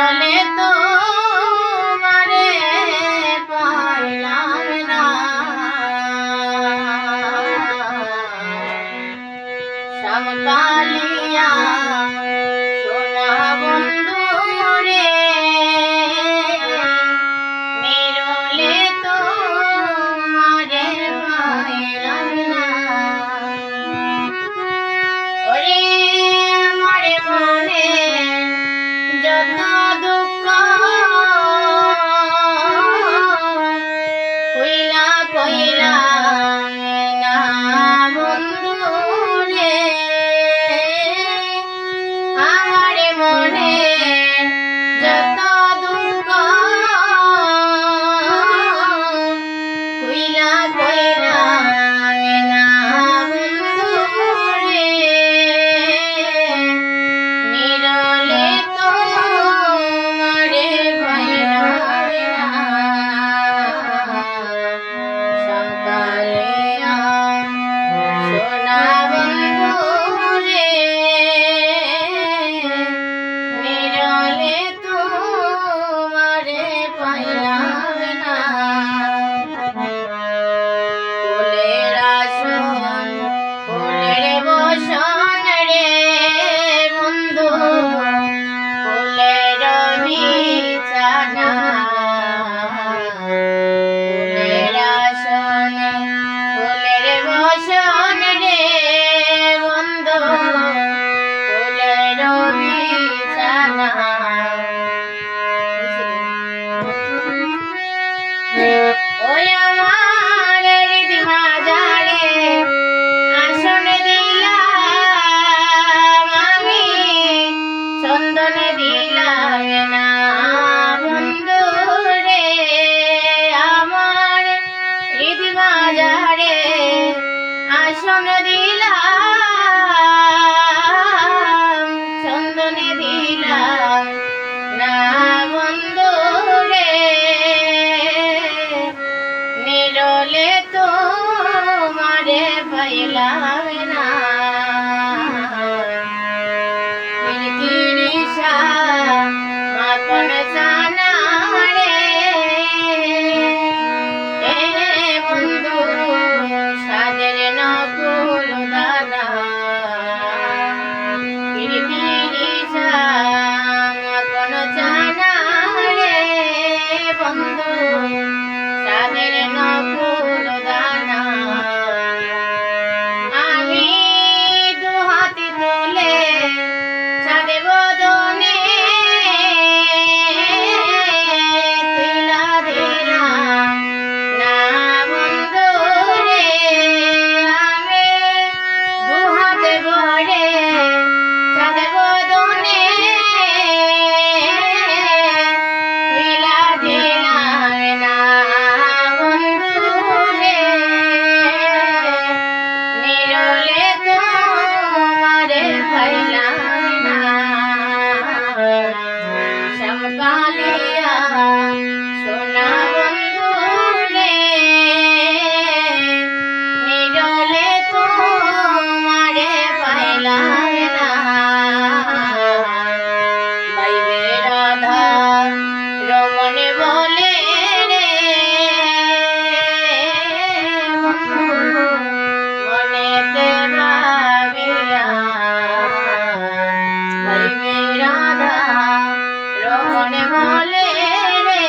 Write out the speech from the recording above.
চলে তো মারে পারলাম না। সব 系啊 আসন দিলাম চন্দনে দিলাম না বন্ধু রে নিরলে তোমারে পাইলাম না। Amen. বলে রে